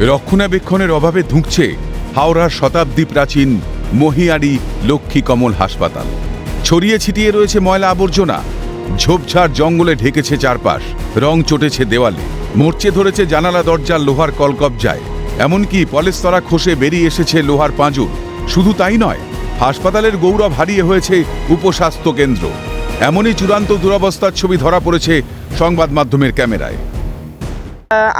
রক্ষণাবেক্ষণের অভাবে ধুঁকছে হাওড়ার শতাব্দী প্রাচীন মহিয়ারি লক্ষ্মী কমল হাসপাতাল। ছড়িয়ে ছিটিয়ে রয়েছে ময়লা আবর্জনা। ঝোপঝাড় জঙ্গলে ঢেকেছে চারপাশ। রং চটেছে দেওয়ালে। মরচে ধরেছে জানালা দরজার লোহার কলকবজায়। এমনকি পলেস্তরা খসে বেরিয়ে এসেছে লোহার পাঁজর। শুধু তাই নয়, হাসপাতালের গৌরব হারিয়ে হয়েছে উপস্বাস্থ্য কেন্দ্র। এমনই চূড়ান্ত দুরবস্থার ছবি ধরা পড়েছে সংবাদ মাধ্যমের ক্যামেরায়।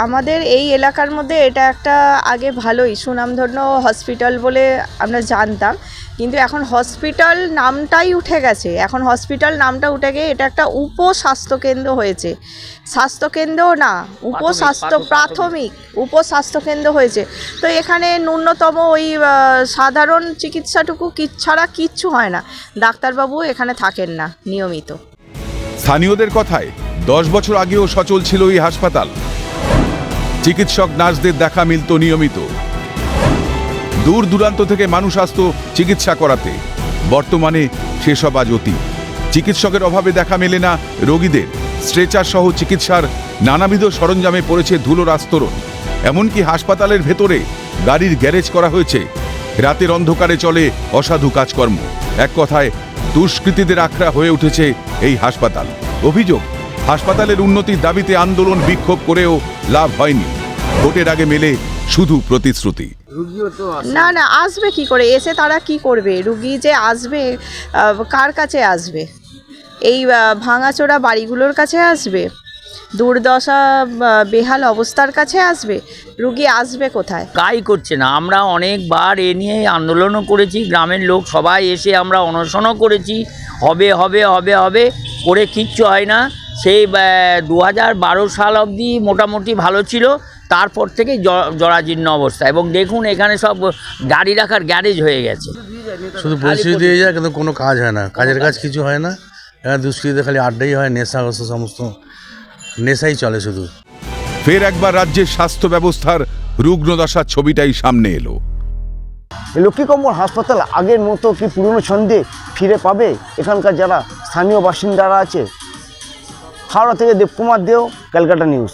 আমাদের এই এলাকার মধ্যে এটা একটা আগে ভালোই সুনামধন্য হসপিটাল বলে আমরা জানতাম। কিন্তু এখন হসপিটাল নামটাই উঠে গেছে। এখন হসপিটাল নামটা উঠে গিয়ে এটা একটা উপস্বাস্থ্যকেন্দ্র হয়েছে। স্বাস্থ্যকেন্দ্র না উপস্বাস্থ্য প্রাথমিক। উপস্বাস্থ্যকেন্দ্র হয়েছে। তো এখানে ন্যূনতম ওই সাধারণ চিকিৎসাটুকু কি ছাড়া কিচ্ছু হয় না। ডাক্তারবাবু এখানে থাকেন না নিয়মিত। স্থানীয়দের কথায় দশ বছর আগেও সচল ছিল এই হাসপাতাল। চিকিৎসক, নার্সদের দেখা মিলত নিয়মিত। দূর দূরান্ত থেকে মানুষ আসতো চিকিৎসা করাতে। বর্তমানে সেসব আজ অতীত। চিকিৎসকের অভাবে দেখা মেলে না রোগীদের। স্ট্রেচার সহ চিকিৎসার নানাবিধ সরঞ্জামে পড়েছে ধুলোর আস্তরণ। এমনকি হাসপাতালের ভেতরে গাড়ির গ্যারেজ করা হয়েছে। রাতের অন্ধকারে চলে অসাধু কাজকর্ম। এক কথায়, দুষ্কৃতীদের আখড়া হয়ে উঠেছে এই হাসপাতাল। অভিযোগ, হাসপাতালের উন্নতির দাবিতে আন্দোলন বিক্ষোভ করেও লাভ হয়নি। ভোটের আগে মেলে শুধু প্রতিশ্রুতি। না না আসবে কি করে? এসে তারা কি করবে? রুগী যে আসবে কার কাছে আসবে? এই ভাঙাচোরা বাড়িগুলোর কাছে আসবে? দুর্দশা বেহাল অবস্থার কাছে আসবে? রুগী আসবে কোথায়? কাই করছে না। আমরা অনেকবার এ নিয়ে আন্দোলনও করেছি গ্রামের লোক সবাই এসে আমরা অনশনও করেছি। হবে হবে হবে হবে করে কিচ্ছু হয় না। সেই দু হাজার বারো সাল অবধি মোটামুটি ভালো ছিল। তারপর থেকে জ- জরাজীর্ণ অবস্থা। এবং দেখুন এখানে সব গাড়ি রাখার গ্যারেজ হয়ে গেছে। শুধু পরিস্থিতি দিয়ে যায় কিন্তু কোনো কাজ হয় না। কাজের কাজ কিছু হয় না। এখানে দুষ্কৃতিতে খালি আড্ডাই হয় নেশাগ্রস্ত সমস্ত নেশাই চলে শুধু। ফের একবার রাজ্যের স্বাস্থ্য ব্যবস্থার রুগ্নদশার ছবিটাই সামনে এলো। এই লক্ষ্মীকম্বল হাসপাতাল আগের মতো কি পুরনো ছন্দে ফিরে পাবে? এখানকার যারা স্থানীয় বাসিন্দারা আছে। হাওড়া থেকে দেবকুমার দেও ক্যালকাটা নিউজ।